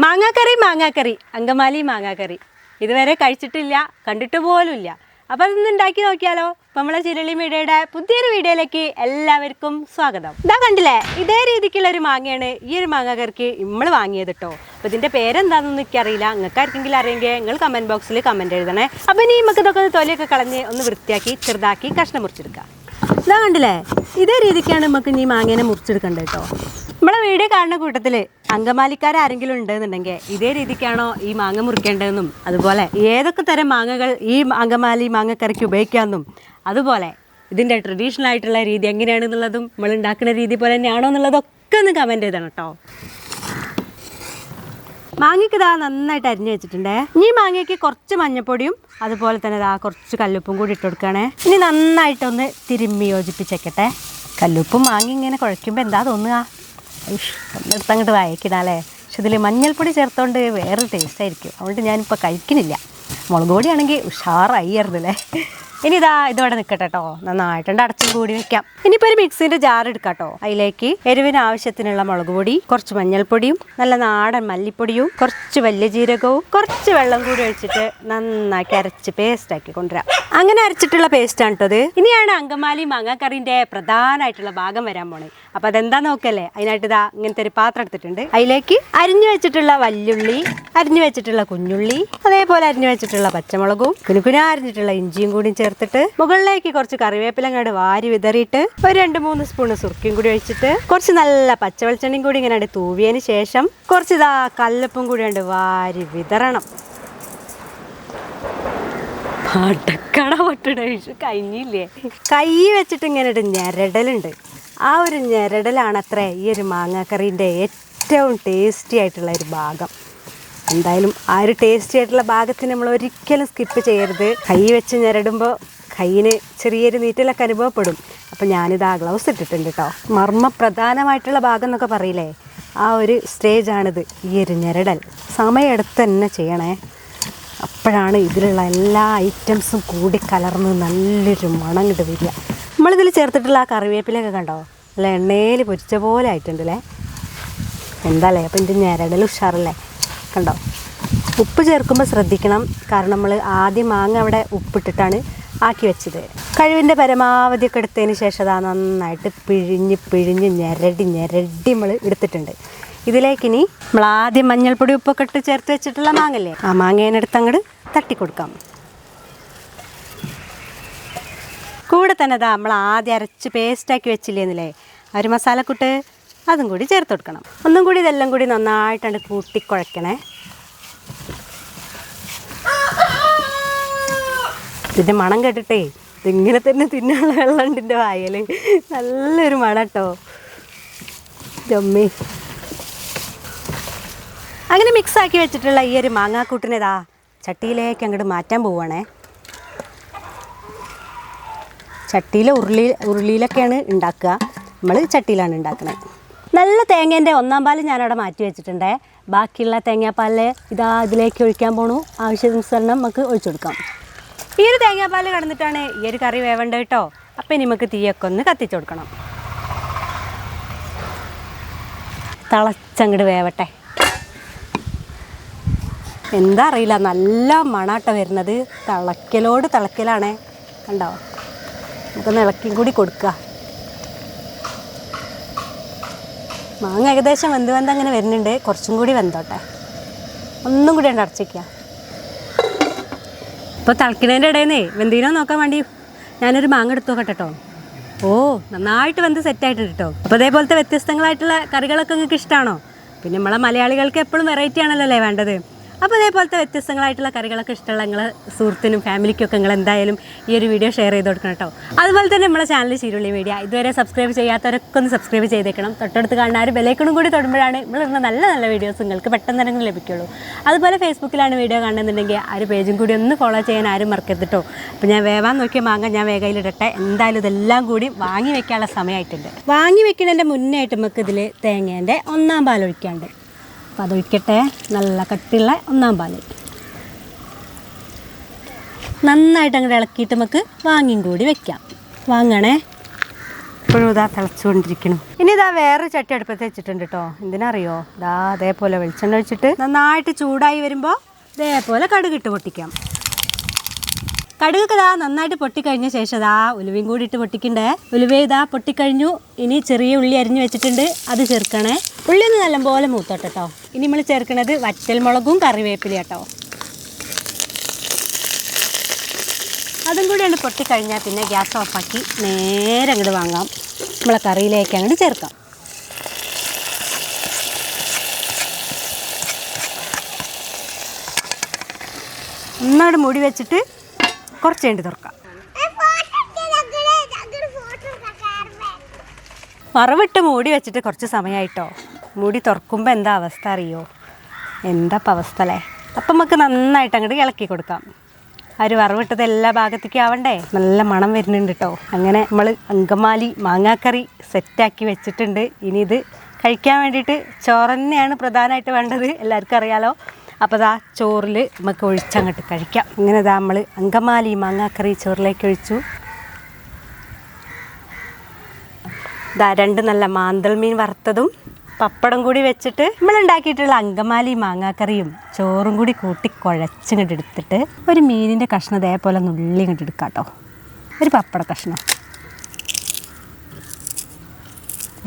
മാങ്ങാക്കറി മാങ്ങാക്കറി. അങ്കമാലി മാങ്ങാക്കറി. ഇതുവരെ കഴിച്ചിട്ടില്ല കണ്ടിട്ട് പോലുമില്ല. അപ്പോൾ അതൊന്ന് ഉണ്ടാക്കി നോക്കിയാലോ? നമ്മളെ ചിരളി മീഡിയയുടെ പുതിയൊരു വീഡിയോയിലേക്ക് എല്ലാവർക്കും സ്വാഗതം. ഇതാ കണ്ടില്ലേ? ഇതേ രീതിക്കുള്ള ഒരു മാങ്ങയാണ് ഈ ഒരു മാങ്ങാക്കറിക്ക് നമ്മൾ വാങ്ങിയത് കേട്ടോ അപ്പോൾ ഇതിന്റെ പേരെന്താണെന്ന് എനിക്കറിയില്ല. നിങ്ങൾക്ക് ആർക്കെങ്കിലും അറിയെങ്കിൽ നിങ്ങൾ കമന്റ് ബോക്സിൽ കമന്റ് എഴുതണേ. അപ്പോൾ ഇനി നമുക്ക് ഇതൊക്കെ തൊലിയൊക്കെ കളഞ്ഞ് ഒന്ന് വൃത്തിയാക്കി ചെറുതാക്കി കഷ്ണം മുറിച്ചെടുക്കാം. ഇതാ കണ്ടില്ലേ? ഇതേ രീതിക്കാണ് നമുക്ക് ഇനി മാങ്ങേനെ മുറിച്ചെടുക്കേണ്ടത് കേട്ടോ നമ്മളെ വീഡിയോ കാണുന്ന കൂട്ടത്തിൽ അങ്കമാലിക്കാരെങ്കിലും ഉണ്ടെന്നുണ്ടെങ്കിൽ ഇതേ രീതിക്കാണോ ഈ മാങ്ങ മുറിക്കേണ്ടതെന്നും അതുപോലെ ഏതൊക്കെ തരം മാങ്ങകൾ ഈ അങ്കമാലി മാങ്ങക്കറിക്ക് ഉപയോഗിക്കാമെന്നും അതുപോലെ ഇതിന്റെ ട്രഡീഷണൽ ആയിട്ടുള്ള രീതി എങ്ങനെയാണെന്നുള്ളതും നമ്മൾ ഉണ്ടാക്കുന്ന രീതി പോലെ തന്നെയാണോ എന്നുള്ളതൊക്കെ ഒന്ന് കമന്റ് ചെയ്തണം കേട്ടോ. മാങ്ങയ്ക്ക് ഇതാ നന്നായിട്ട് അരിഞ്ഞു വെച്ചിട്ടുണ്ട്. ഈ മാങ്ങയ്ക്ക് കുറച്ച് മഞ്ഞപ്പൊടിയും അതുപോലെ തന്നെ ഇതാ കുറച്ച് കല്ലുപ്പും കൂടി ഇട്ട് കൊടുക്കുകയാണേ. ഇനി നന്നായിട്ടൊന്ന് തിരുമ്മി യോജിപ്പിച്ചേക്കട്ടെ. കല്ലുപ്പും മാങ്ങ ഇങ്ങനെ കുഴയ്ക്കുമ്പോൾ എന്താ തോന്നുക? ഒന്നെടുത്ത് അങ്ങോട്ട് വായിക്കണല്ലേ പക്ഷെ ഇതിൽ മഞ്ഞൾപ്പൊടി ചേർത്തോണ്ട് വേറൊരു ടേസ്റ്റ് ആയിരിക്കും. അതുകൊണ്ട് ഞാനിപ്പോൾ കഴിക്കുന്നില്ല. മുളക് പൊടിയാണെങ്കിൽ ഉഷാറായിരുന്നല്ലേ ഇനി ഇതാ ഇതോടെ നിൽക്കട്ടെ കേട്ടോ നന്നായിട്ടുണ്ട്. അടച്ചും കൂടി വെക്കാം. ഇനിയിപ്പോൾ ഒരു മിക്സിന്റെ ജാർ എടുക്കാട്ടോ. കേട്ടോ അതിലേക്ക് എരിവിന് ആവശ്യത്തിനുള്ള മുളക് പൊടി കുറച്ച് മഞ്ഞൾപ്പൊടിയും നല്ല നാടൻ മല്ലിപ്പൊടിയും കുറച്ച് വലിയ ജീരകവും കുറച്ച് വെള്ളം കൂടി ഒഴിച്ചിട്ട് നന്നാക്കി അരച്ച് പേസ്റ്റ് ആക്കി കൊണ്ടുവരാം. അങ്ങനെ അരച്ചിട്ടുള്ള പേസ്റ്റ് ആണ് കേട്ടത് ഇനിയാണ് അങ്കമാലി മാങ്ങാക്കറിന്റെ പ്രധാനമായിട്ടുള്ള ഭാഗം വരാൻ പോണേ. അപ്പോൾ അതെന്താ നോക്കല്ലേ? അതിനായിട്ട് ഇതാ ഇങ്ങനത്തെ ഒരു പാത്രം എടുത്തിട്ടുണ്ട്. അതിലേക്ക് അരിഞ്ഞു വെച്ചിട്ടുള്ള വല്യുള്ളി അരിഞ്ഞു വെച്ചിട്ടുള്ള കുഞ്ഞുള്ളി അതേപോലെ അരിഞ്ഞു വെച്ചിട്ടുള്ള പച്ചമുളകും കുനുകുന അരിഞ്ഞിട്ടുള്ള ഇഞ്ചിയും കൂടി ചേർത്തിട്ട് മുകളിലേക്ക് കുറച്ച് കറിവേപ്പില അങ്ങോട്ട് വാരി വിതറിയിട്ട് ഒരു രണ്ട് മൂന്ന് സ്പൂൺ സുർക്കിയും കൂടി ഒഴിച്ചിട്ട് കുറച്ച് നല്ല പച്ചവെളിച്ചെണ്ണയും കൂടി ഇങ്ങനെ തൂവിയതിന് ശേഷം കുറച്ച് ഇതാ കല്ലപ്പും കൂടി കണ്ട് വാരി വിതറണം. കഴിഞ്ഞില്ലേ കൈ വെച്ചിട്ട് ഇങ്ങനെ ഒരു ഞെരടലുണ്ട്. ആ ഒരു ഞെരടലാണ് അത്ര ഈ ഒരു മാങ്ങാക്കറീന്റെ ഏറ്റവും ടേസ്റ്റി ആയിട്ടുള്ള ഒരു ഭാഗം. എന്തായാലും ആ ഒരു ടേസ്റ്റി ആയിട്ടുള്ള ഭാഗത്തിന് നമ്മൾ ഒരിക്കലും സ്കിപ്പ് ചെയ്യരുത്. കൈ വെച്ച് ഞരടുമ്പോൾ കൈയിന് ചെറിയൊരു നീറ്റലൊക്കെ അനുഭവപ്പെടും. അപ്പം ഞാനിത് ആ ഗ്ലൗസ് ഇട്ടിട്ടുണ്ട് കേട്ടോ മർമ്മ പ്രധാനമായിട്ടുള്ള ഭാഗം എന്നൊക്കെ പറയില്ലേ? ആ ഒരു സ്റ്റേജാണിത് ഈ ഒരു ഞെരടൽ. സമയമെടുത്ത് തന്നെ ചെയ്യണേ. അപ്പോഴാണ് ഇതിലുള്ള എല്ലാ ഐറ്റംസും കൂടി കലർന്ന് നല്ലൊരു മണം കിട്ട് വരിക. നമ്മളിതിൽ ചേർത്തിട്ടുള്ള ആ കറിവേപ്പിലൊക്കെ കണ്ടോ? അല്ല എണ്ണയിൽ പൊരിച്ച പോലെ ആയിട്ടുണ്ടല്ലേ എന്താല്ലേ അപ്പം ഇതിന്റെ ഞെരടൽ ഉഷാറല്ലേ? കണ്ടോ? ഉപ്പ് ചേർക്കുമ്പോൾ ശ്രദ്ധിക്കണം. കാരണം നമ്മൾ ആദ്യം മാങ്ങ അവിടെ ഉപ്പിട്ടിട്ടാണ് ആക്കി വെച്ചത്. കഴിവിന്റെ പരമാവധി ഒക്കെ എടുത്തതിന് ശേഷം അതാ നന്നായിട്ട് പിഴിഞ്ഞ് പിഴിഞ്ഞ് ഞെരടി ഞെരടി നമ്മൾ എടുത്തിട്ടുണ്ട്. ഇതിലേക്കിനി നമ്മൾ ആദ്യം മഞ്ഞൾപ്പൊടി ഉപ്പൊക്കെ ഇട്ട് ചേർത്ത് വെച്ചിട്ടുള്ള മാങ്ങല്ലേ? ആ മാങ്ങേനെടുത്ത് അങ്ങോട്ട് തട്ടിക്കൊടുക്കാം. കൂടെ തന്നെ നമ്മൾ ആദ്യം അരച്ച് പേസ്റ്റാക്കി വെച്ചില്ലേന്നില്ലേ? ആ ഒരു മസാലക്കൂട്ട് അതും കൂടി ചേർത്ത് കൊടുക്കണം. ഒന്നും കൂടി ഇതെല്ലാം കൂടി നന്നായിട്ടാണ് കൂട്ടിക്കുഴക്കണേ ഇതിന്റെ മണം കേട്ടിട്ടേ ഇതിങ്ങനെ തന്നെ തിന്നാനുള്ള വെള്ളമുണ്ട് എന്റെ വായൽ നല്ലൊരു മണം കേട്ടോ ജമ്മി. അങ്ങനെ മിക്സ് ആക്കി വെച്ചിട്ടുള്ള ഈ ഒരു മാങ്ങാക്കൂട്ടിനേതാ ചട്ടിയിലേക്ക് അങ്ങോട്ട് മാറ്റാൻ പോവുകയാണേ ചട്ടിയിലെ ഉരുളി ഉരുളിയിലൊക്കെയാണ് ഉണ്ടാക്കുക. നമ്മൾ ചട്ടിയിലാണ് ഉണ്ടാക്കുന്നത് നല്ല തേങ്ങേന്റെ ഒന്നാം പാൽ ഞാനവിടെ മാറ്റി വെച്ചിട്ടുണ്ട്. ബാക്കിയുള്ള തേങ്ങാപ്പാൽ ഇതാ ഇതിലേക്ക് ഒഴിക്കാൻ പോണു. ആവശ്യാനുസരണം നമുക്ക് ഒഴിച്ചു കൊടുക്കാം. ഈ ഒരു തേങ്ങാപ്പാൽ കടന്നിട്ടാണ് ഈ ഒരു കറി വേവേണ്ടത് കേട്ടോ അപ്പം ഇനി നമുക്ക് തീയൊക്കെ ഒന്ന് കത്തിച്ചു കൊടുക്കണം. തിളച്ചങ്ങട് വേവട്ടെ. എന്താ അറിയില്ല നല്ല മണാട്ട വരുന്നത്. തിളക്കലോട് തിളക്കലാണേ. കണ്ടോ? നമുക്കൊന്ന് ഇളക്കിയും കൂടി കൊടുക്കുക മാങ്ങ ഏകദേശം വെന്ത് വെന്ത് അങ്ങനെ വരുന്നുണ്ട്. കുറച്ചും കൂടി വെന്തോട്ടെ. ഒന്നും കൂടി ഉണ്ട് അടച്ചിക്കുക ഇപ്പോൾ തിളക്കണേന്റെ ഇടയിൽ നിന്നേ വെന്തീനോ നോക്കാൻ വേണ്ടി ഞാനൊരു മാങ്ങ എടുത്തു നോക്കട്ടെ കേട്ടോ ഓ നന്നായിട്ട് വെന്ത് സെറ്റായിട്ടുണ്ട് കേട്ടോ അപ്പോൾ അതേപോലത്തെ വ്യത്യസ്തങ്ങളായിട്ടുള്ള കറികളൊക്കെ നിങ്ങൾക്ക് ഇഷ്ടമാണോ പിന്നെ നമ്മളെ മലയാളികൾക്ക് എപ്പോഴും വെറൈറ്റി ആണല്ലോ അല്ലേ വേണ്ടത്? അപ്പോൾ അതേപോലത്തെ വ്യത്യസ്തങ്ങളായിട്ടുള്ള കറികളൊക്കെ ഇഷ്ടമുള്ള നിങ്ങളെ സുഹൃത്തിനും ഫാമിലിക്കൊക്കെ നിങ്ങൾ എന്തായാലും ഈ ഒരു വീഡിയോ ഷെയർ ചെയ്ത് കൊടുക്കണം കേട്ടോ. അതുപോലെ തന്നെ നമ്മുടെ ചാനൽ ചീരുള്ളി മീഡിയ ഇതുവരെ സബ്സ്ക്രൈബ് ചെയ്യാത്തവരൊക്കെ ഒന്ന് സബ്സ്ക്രൈബ് ചെയ്തേക്കണം. തൊട്ടടുത്ത് ആ ഒരു ബെലേക്കണും കൂടി തൊടുമ്പോഴാണ് നമ്മളിടുന്ന നല്ല നല്ല വീഡിയോസ് നിങ്ങൾക്ക് പെട്ടെന്ന് തന്നെ ലഭിക്കുള്ളൂ. അതുപോലെ ഫേസ്ബുക്കിലാണ് വീഡിയോ കാണുന്നുണ്ടെങ്കിൽ ആ ഒരു പേജും കൂടി ഒന്ന് ഫോളോ ചെയ്യാൻ ആരും മറക്കരുത് കേട്ടോ. അപ്പോൾ ഞാൻ വേവാൻ നോക്കിയ മാങ്ങ ഞാൻ വേഗയിലിടട്ടെ എന്തായാലും ഇതെല്ലാം കൂടി വാങ്ങി വെക്കാനുള്ള സമയമായിട്ടുണ്ട്. വാങ്ങി വെക്കുന്നതിന്റെ മുന്നേ ആയിട്ട് നമുക്ക് ഇതിൽ തേങ്ങേന്റെ ഒന്നാം പാൽ ഒഴിക്കാണ്ട് അപ്പോൾ അതൊഴിക്കട്ടെ നല്ല കട്ടിയുള്ള ഒന്നാം പാൽ നന്നായിട്ട് അങ്ങോട്ട് ഇളക്കിയിട്ട് നമുക്ക് വാങ്ങിയും കൂടി വെക്കാം. വാങ്ങണേ. ഇപ്പോഴും ഇതാ തിളച്ചുകൊണ്ടിരിക്കണം. ഇനി ഇതാ വേറെ ചട്ടി അടുപ്പത്ത് വെച്ചിട്ടുണ്ട് കേട്ടോ എന്തിനറിയോ? ഇതാ അതേപോലെ വെളിച്ചെണ്ണ ഒഴിച്ചിട്ട് നന്നായിട്ട് ചൂടായി വരുമ്പോൾ ഇതേപോലെ കടുകിട്ട് പൊട്ടിക്കാം. കടുകൊക്കെ ഇതാ നന്നായിട്ട് പൊട്ടിക്കഴിഞ്ഞ ശേഷം ഇതാ ഉലുവയും കൂടി ഇട്ട് പൊട്ടിക്കണ്ടേ. ഉലുവ ഇതാ പൊട്ടിക്കഴിഞ്ഞു. ഇനി ചെറിയ ഉള്ളി അരിഞ്ഞു വെച്ചിട്ടുണ്ട്. അത് ചേർക്കണേ. ഉള്ളി ഒന്ന് നല്ലപോലെ മൂത്തോട്ടെ കേട്ടോ ഇനി നമ്മൾ ചേർക്കണത് വറ്റൽമുളകും കറിവേപ്പില കേട്ടോ. അതും കൂടി അങ്ങോട്ട് പൊട്ടിക്കഴിഞ്ഞാൽ പിന്നെ ഗ്യാസ് ഓഫാക്കി നേരെ അങ്ങോട്ട് വാങ്ങാം. നമ്മളെ കറിയിലേക്ക് അങ്ങോട്ട് ചേർക്കാം. ഒന്നാട് മൂടി വെച്ചിട്ട് കുറച്ച് കഴിഞ്ഞ് തുറക്കാം. മറവിട്ട് മൂടി വെച്ചിട്ട് കുറച്ച് സമയമായിട്ടോ മൂടി തുറക്കുമ്പോൾ എന്താ അവസ്ഥ അറിയോ? എന്താ ഇപ്പം അവസ്ഥ അല്ലേ? അപ്പം നമുക്ക് നന്നായിട്ട് അങ്ങോട്ട് ഇളക്കി കൊടുക്കാം. ഒരു വറവിട്ടത് എല്ലാ ഭാഗത്തേക്കും ആവണ്ടേ? നല്ല മണം വരുന്നുണ്ട് കേട്ടോ അങ്ങനെ നമ്മൾ അങ്കമാലി മാങ്ങാക്കറി സെറ്റാക്കി വെച്ചിട്ടുണ്ട്. ഇനി ഇത് കഴിക്കാൻ വേണ്ടിയിട്ട് ചോറ് തന്നെയാണ് പ്രധാനമായിട്ട് വേണ്ടത്. എല്ലാവർക്കും അറിയാലോ? അപ്പോൾ ഇതാ ചോറിൽ നമുക്ക് ഒഴിച്ചങ്ങോട്ട് കഴിക്കാം. ഇങ്ങനെ ഇതാ നമ്മൾ അങ്കമാലി മാങ്ങാക്കറി ചോറിലേക്ക് ഒഴിച്ചു. ഇതാ രണ്ട് നല്ല മാന്തൽ മീൻ വറുത്തതും പപ്പടം കൂടി വെച്ചിട്ട് നമ്മൾ ഉണ്ടാക്കിയിട്ടുള്ള അങ്കമാലി മാങ്ങാക്കറിയും ചോറും കൂടി കൂട്ടി കുഴച്ചിങ്ങോട്ട് എടുത്തിട്ട് ഒരു മീനിന്റെ കഷ്ണം ഇതേപോലെ നുള്ളി ഇങ്ങോട്ട് എടുക്കാം കേട്ടോ. ഒരു പപ്പട കഷ്ണം.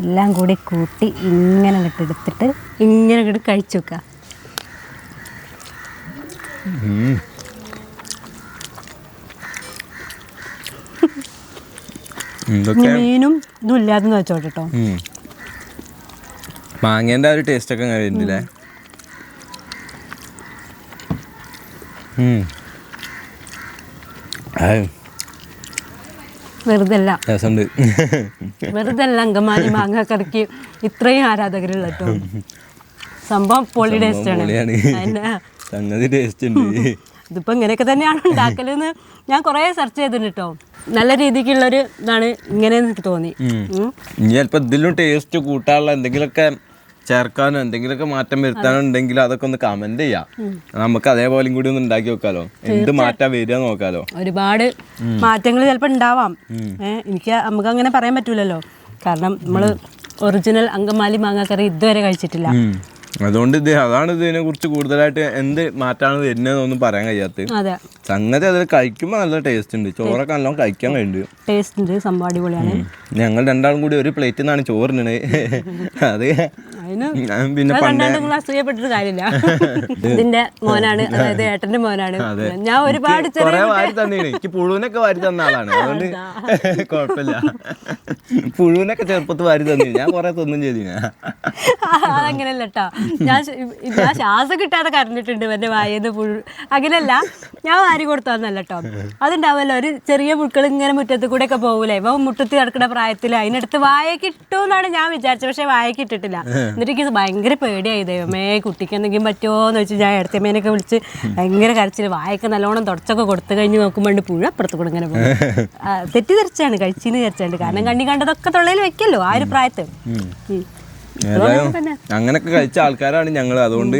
എല്ലാം കൂടി കൂട്ടി ഇങ്ങനെ ഇങ്ങോട്ട് എടുത്തിട്ട് ഇങ്ങനെ ഇങ്ങോട്ട് കഴിച്ചു വെക്കുക മീനും ഇതും ഇല്ലാതെന്ന് വെച്ചോട്ടെ മാങ്ങേന്റെ ആ ഒരു ടേസ്റ്റ് ഒക്കെ അങ്ങനെ വരുന്നില്ലേ? രസമുണ്ട്. അങ്കമാലി മാങ്ങാക്കറിക്ക് ഇത്രയും ആരാധകരുള്ള കേട്ടോ. സംഭവം പൊളി ടേസ്റ്റ് ആണ്. സംഗതി ടേസ്റ്റ് ഉണ്ട്. ഇതിപ്പോ ഇങ്ങനെയൊക്കെ തന്നെയാണ് ഉണ്ടാക്കലെന്ന് ഞാൻ കുറേ സെർച്ച് ചെയ്തിട്ടുണ്ട് കേട്ടോ നല്ല രീതിക്കുള്ളൊരു ഇതാണ് ഇങ്ങനെ എനിക്ക് തോന്നി. ഇനി ചിലപ്പോൾ ഇതിലും ടേസ്റ്റ് കൂട്ടാനുള്ള എന്തെങ്കിലുമൊക്കെ ചേർക്കാനോ എന്തെങ്കിലുമൊക്കെ മാറ്റം വരുത്താനോ ഉണ്ടെങ്കിൽ അതൊക്കെ ഒന്ന് കമന്റ് ചെയ്യാം. നമുക്ക് അതേപോലെ കൂടി ഒന്ന് ഉണ്ടാക്കി നോക്കാലോ. എന്ത് മാറ്റാ വരിക നോക്കാലോ. ഒരുപാട് മാറ്റങ്ങൾ ചിലപ്പോൾ ഉണ്ടാവാം. എനിക്ക് നമുക്ക് അങ്ങനെ പറയാൻ പറ്റൂലല്ലോ. കാരണം നമ്മൾ ഒറിജിനൽ അങ്കമാലി മാങ്ങാക്കറി ഇതുവരെ കഴിച്ചിട്ടില്ല. അതുകൊണ്ട് ഇത് അതാണ് ഇതിനെ കുറിച്ച് കൂടുതലായിട്ട് എന്ത് മാറ്റാണ് വരുന്നതെന്നൊന്നും പറയാൻ കഴിയാത്തത്. സംഗതി അതിൽ കഴിക്കുമ്പോൾ നല്ല ടേസ്റ്റ് ഉണ്ട്. ചോറൊക്കെ നല്ലോണം കഴിക്കാൻ കഴിയുന്നുണ്ട്. ടേസ്റ്റ് ഉണ്ട് സംഭവം അടിപൊളിയാണ്. ഞങ്ങൾ രണ്ടാളും കൂടി ഒരു പ്ലേറ്റിൽ നിന്നാണ് ചോറിനത് അത് അതിന് പിന്നെ അത് പണ്ട് കണ്ടാണ്ട് നിങ്ങൾ അസൂയപ്പെട്ടിട്ട് കാര്യമില്ല. ഇതിന്റെ മോനാണ് അതായത് ഏട്ടന്റെ മോനാണ്. ഞാൻ ഒരുപാട് എനിക്ക് പുഴുവിനൊക്കെ വാരി തന്ന ആളാണ്. അതുകൊണ്ട് കുഴപ്പമില്ല പുഴുവിനൊക്കെ ചെറുപ്പത്ത് വാരി തന്നി ഞാൻ കൊറേ തിന്നും ചെയ്തിന. അതങ്ങനെയല്ല കേട്ടോ ഞാൻ ശ്വാസം കിട്ടാതെ കരഞ്ഞിട്ടുണ്ട് എന്റെ വായന്ന് പുഴു. അങ്ങനെയല്ല ഞാൻ വാരി കൊടുത്തന്നല്ല കേട്ടോ അതുണ്ടാവല്ലോ ഒരു ചെറിയ പുഴുക്കൾ ഇങ്ങനെ മുറ്റത്ത് കൂടെ ഒക്കെ പോകൂലേ ഇപ്പൊ മുറ്റത്ത് കിടക്കുന്ന പ്രായത്തിൽ അതിനടുത്ത് വായ ഇട്ടു എന്നാണ് ഞാൻ വിചാരിച്ചത്. പക്ഷെ വായ ഇട്ടിട്ടില്ല എനിക്ക് ഭയങ്കര പേടിയായി. ദൈവമേ കുട്ടിക്ക് എന്തെങ്കിലും പറ്റുമോ എന്ന് വെച്ച് ഞാൻ ഇടത്തമ്മേനൊക്കെ വിളിച്ച് ഭയങ്കര കരച്ചിൽ വായൊക്കെ നല്ലോണം തുടച്ചൊക്കെ കൊടുത്തു കഴിഞ്ഞ് നോക്കുമ്പോൾ പുഴ അപ്പുറത്ത് കൂടെ ഇങ്ങനെ പോകും തെറ്റിദ്ധരിച്ചാണ് കഴിച്ചിന്ന് വിചാരിച്ചാണ്ട്. കാരണം കണ്ണി കണ്ടതൊക്കെ തൊള്ളയിൽ വെക്കല്ലോ ആ ഒരു പ്രായത്തെ. അങ്ങനെയൊക്കെ കഴിച്ച ആൾക്കാരാണ് ഞങ്ങൾ അതുകൊണ്ട്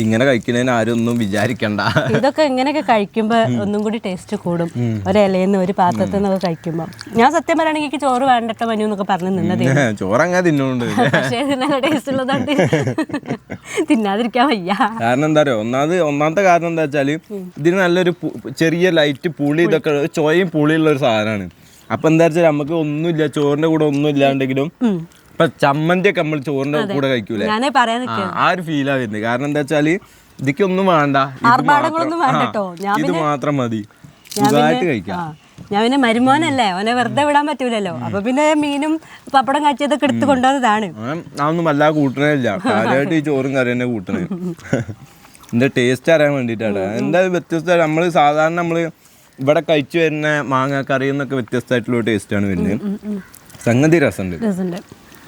ഇങ്ങനെ കഴിക്കുന്നതിന് ആരും ഒന്നും വിചാരിക്കണ്ട. ഇതൊക്കെ ഇങ്ങനെയൊക്കെ കഴിക്കുമ്പോൾ ഒന്നും കൂടി ടേസ്റ്റ് കൂടും. ഒരു ഇലയിൽ ഒരു പാത്രത്തിൽ നിന്നൊക്കെ കഴിക്കുമ്പോൾ ഞാൻ സത്യം പറയുകയാണെങ്കിൽ എനിക്ക് ചോറ് വേണ്ടട്ടോ മനു എന്നൊക്കെ പറഞ്ഞു നിന്നത് ചോറങ്ങാ തിന്നുണ്ട് പക്ഷേ ടേസ്റ്റ് ഉള്ളതുകൊണ്ട് തിന്നാതിരിക്കാൻ വയ്യ. കാരണം എന്താ പറയുക ഒന്നാമത് ഒന്നാമത്തെ കാരണം എന്താ വെച്ചാൽ ഇതിന് നല്ലൊരു ചെറിയ ലൈറ്റ് പുളി ഇതൊക്കെ ചോയും പുളിയുള്ള ഒരു സാധനമാണ് അപ്പൊ എന്താ വെച്ചാൽ നമുക്ക് ഒന്നുമില്ല ചോറിന്റെ കൂടെ ഒന്നും ഇല്ലാണ്ടെങ്കിലും ഇപ്പൊ ചമ്മന്തി ഒക്കെ നമ്മൾ ചോറിന്റെ കൂടെ കഴിക്കൂലേ? ആ, ഒരു ഫീലാ വരുന്നത് കാരണം എന്താ വെച്ചാൽ ഇതിക്കൊന്നും വേണ്ട. ഇത് മാത്രം- മതി. സുഖമായിട്ട് കഴിക്കാം. ഞാൻ പിന്നെ മരുമോനല്ലേ? ഓനെ വെറുതെ വിടാൻ പറ്റൂലല്ലോ. അപ്പൊ പിന്നെ മീനും പപ്പടം കാച്ചിയതൊക്കെ എടുത്ത് കൊണ്ടുവന്നതാണ്. അതൊന്നും വല്ലാതെ കൂട്ടണേ ഇല്ല. കാര്യമായിട്ട് ഈ ചോറും കറി തന്നെ കൂട്ടണേ. ഇതിന്റെ ടേസ്റ്റ് അറിയാൻ വേണ്ടിയിട്ടാണ് എന്താ വ്യത്യസ്ത നമ്മൾ സാധാരണ നമ്മൾ ഇവിടെ കഴിച്ചു വരുന്ന മാങ്ങ കറി എന്നൊക്കെ വ്യത്യസ്തമായിട്ടുള്ള ടേസ്റ്റാണ് വരുന്നത്. സംഗതി രസമുണ്ട് രസമുണ്ട്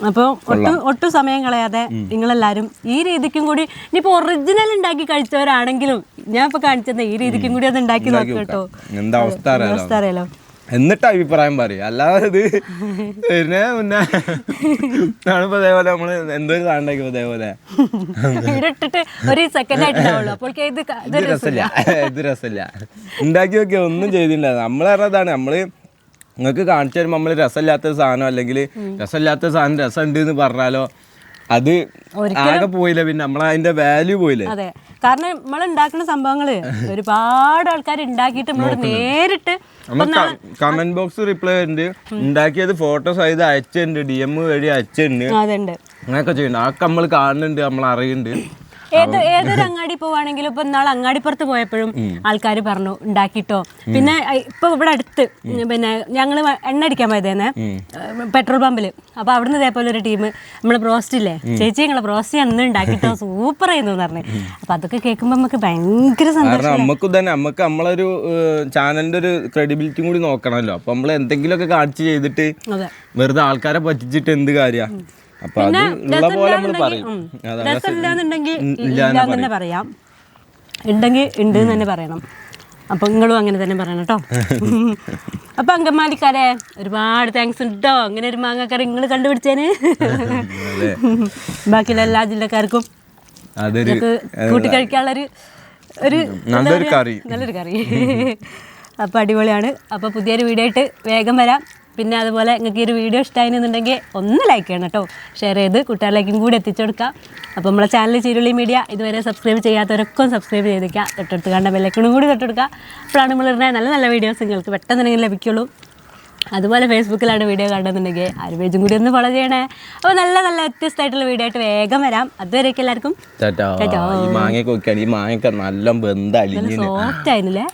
അപ്പോൾ ഒട്ടും ഒട്ടും സമയം കളയാതെ നിങ്ങളെല്ലാവരും ഈ രീതിക്കും കൂടി ഇനിയിപ്പോൾ ഒറിജിനൽ ഉണ്ടാക്കി കഴിച്ചവരാണെങ്കിലും ഞാൻ ഇപ്പോൾ കാണിച്ചത് ഈ രീതിക്കും കൂടി അത് ഉണ്ടാക്കി നോക്കാം കേട്ടോ. എന്താ അവസ്ഥ അറിയാലോ? എന്നിട്ട് അഭിപ്രായം പറയും. അല്ലാതെ ഇത് വരുന്നേ മുന്നേ ഞാനിപ്പോ അതേപോലെ നമ്മൾ എന്തോ ഒരു സാധനം അതേപോലെ ഇത് രസമില്ല. ഇത് രസമില്ല. ഉണ്ടാക്കി നോക്കിയ ഒന്നും ചെയ്തില്ല നമ്മൾ പറഞ്ഞതാണ് നമ്മൾ നിങ്ങൾക്ക് കാണിച്ചു തരുമ്പോൾ നമ്മൾ രസമില്ലാത്ത സാധനം അല്ലെങ്കിൽ രസമില്ലാത്ത സാധനം രസമുണ്ട് എന്ന് പറഞ്ഞാലോ അത് ആകെ പോയില്ല പിന്നെ നമ്മൾ അതിന്റെ വാല്യൂ പോയില്ലേ? അതെ. കാരണം നമ്മൾ ഉണ്ടാക്കുന്ന സംഭവങ്ങൾ ഒരുപാട് ആൾക്കാർ ഉണ്ടാക്കിയിട്ട് നമ്മളോട് നേരിട്ട് കമന്റ് ബോക്സ് റിപ്ലൈ ഉണ്ട് ഉണ്ടാക്കിയത് ഫോട്ടോസ് ആയത് അയച്ചുണ്ട് ഡി എം വഴി അയച്ചുണ്ട് അങ്ങനെയൊക്കെ ചെയ്യുന്നുണ്ട്. ആ നമ്മൾ കാണുന്നുണ്ട് നമ്മൾ അറിയുന്നുണ്ട്. ഏത് ഏതൊരു അങ്ങാടി പോവാണെങ്കിലും ഇപ്പൊ നാളെ അങ്ങാടിപ്പുറത്ത് പോയപ്പോഴും ആൾക്കാർ പറഞ്ഞു ഉണ്ടാക്കിട്ടോ. പിന്നെ ഇപ്പൊ ഇവിടെ അടുത്ത് പിന്നെ ഞങ്ങൾ എണ്ണ അടിക്കാൻ പോയതേന്നെ. പെട്രോൾ പമ്പിൽ അപ്പൊ അവിടുന്ന് ഇതേപോലെ ഒരു ടീം നമ്മൾ ബ്രോസ്റ്റ് ഇല്ലേ ചേച്ചി ഞങ്ങളെ ബ്രോസ്റ്റ് അന്ന് ഉണ്ടാക്കിട്ടോ സൂപ്പർ ആയിരുന്നു പറഞ്ഞു. അപ്പൊ അതൊക്കെ കേൾക്കുമ്പോ നമുക്ക് ഭയങ്കര സന്തോഷം നമുക്ക് തന്നെ നമുക്ക് നമ്മളൊരു ചാനലിന്റെ ഒരു ക്രെഡിബിലിറ്റി കൂടി നോക്കണമല്ലോ. അപ്പൊ നമ്മൾ എന്തെങ്കിലുമൊക്കെ കാണിച്ച് ചെയ്തിട്ട് വെറുതെ ആൾക്കാരെ പറ്റിച്ചിട്ട് എന്ത് കാര്യ? അപ്പൊ അത് ഉള്ള പോലെ നമ്മൾ പറയും. അതാ രസമില്ലാന്നുണ്ടെങ്കിൽ ഇല്ലാന്ന് തന്നെ പറയാം. ഉണ്ടെങ്കിൽ ഉണ്ട് എന്ന് തന്നെ പറയണം. അപ്പൊ നിങ്ങളും അങ്ങനെ തന്നെ പറയണം കേട്ടോ. അപ്പൊ അങ്കമാലിക്കാരെ ഒരുപാട് താങ്ക്സ് ഉണ്ട് കേട്ടോ അങ്ങനെ ഒരു മാങ്ങാക്കറി നിങ്ങൾ കണ്ടുപിടിച്ചേന്. ബാക്കിയുള്ള എല്ലാ ജില്ലക്കാർക്കും കൂട്ടിക്കഴിക്കാനുള്ളൊരു ഒരു നല്ലൊരു കറി. നല്ലൊരു കറി. അപ്പോൾ അടിപൊളിയാണ്. അപ്പോൾ പുതിയൊരു വീഡിയോ ആയിട്ട് വേഗം വരാം. പിന്നെ അതുപോലെ നിങ്ങൾക്ക് ഈ ഒരു വീഡിയോ ഇഷ്ടമായിരുന്നുണ്ടെങ്കിൽ ഒന്ന് ലൈക്ക് ചെയ്യണം കേട്ടോ ഷെയർ ചെയ്ത് കുട്ടികളിലേക്കും കൂടി എത്തിച്ചു കൊടുക്കുക അപ്പോൾ നമ്മളെ ചാനൽ ചിരുളി മീഡിയ ഇതുവരെ സബ്സ്ക്രൈബ് ചെയ്യാത്തവരൊക്കെ സബ്സ്ക്രൈബ് ചെയ്തേക്കുക തൊട്ടടുത്ത് കണ്ട ബെല്ലൈക്കണും കൂടി തൊട്ടെടുക്കുക അപ്പോഴാണ് നമ്മൾ ഇടുന്ന നല്ല നല്ല വീഡിയോസ് നിങ്ങൾക്ക് പെട്ടെന്ന് എന്തെങ്കിലും ലഭിക്കുള്ളൂ. അതുപോലെ ഫേസ്ബുക്കിലാണ് വീഡിയോ കണ്ടെന്നുണ്ടെങ്കിൽ ആ ഒരു പേജും കൂടി ഒന്ന് ഫോളോ ചെയ്യണേ. അപ്പോൾ നല്ല നല്ല വ്യത്യസ്തമായിട്ടുള്ള വീഡിയോ ആയിട്ട് വേഗം വരാം. അതുവരെയൊക്കെ എല്ലാവർക്കും ടാറ്റാ. ഈ മാങ്ങയൊക്കെ നോക്കിയാണ് ഈ മാങ്ങയൊക്കെ നല്ല ബന്ധം സോഫ്റ്റ് ആയിരുന്നില്ലേ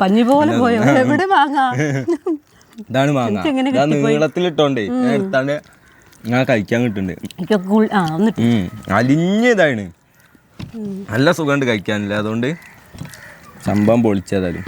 പഞ്ഞി പോലെ പോയോ? എവിടെ മാങ്ങ ഇതാണ് മാങ്ങ നീളത്തിലിട്ടോണ്ടേ ഞാൻ എടുത്താണ്ട് ഞാൻ കഴിക്കാൻ കിട്ടുന്നുണ്ട്. അലിഞ്ഞതാണ്. നല്ല സുഖമുണ്ട് കഴിക്കാനില്ല. അതുകൊണ്ട് സംഭവം പൊളിച്ചതായാലും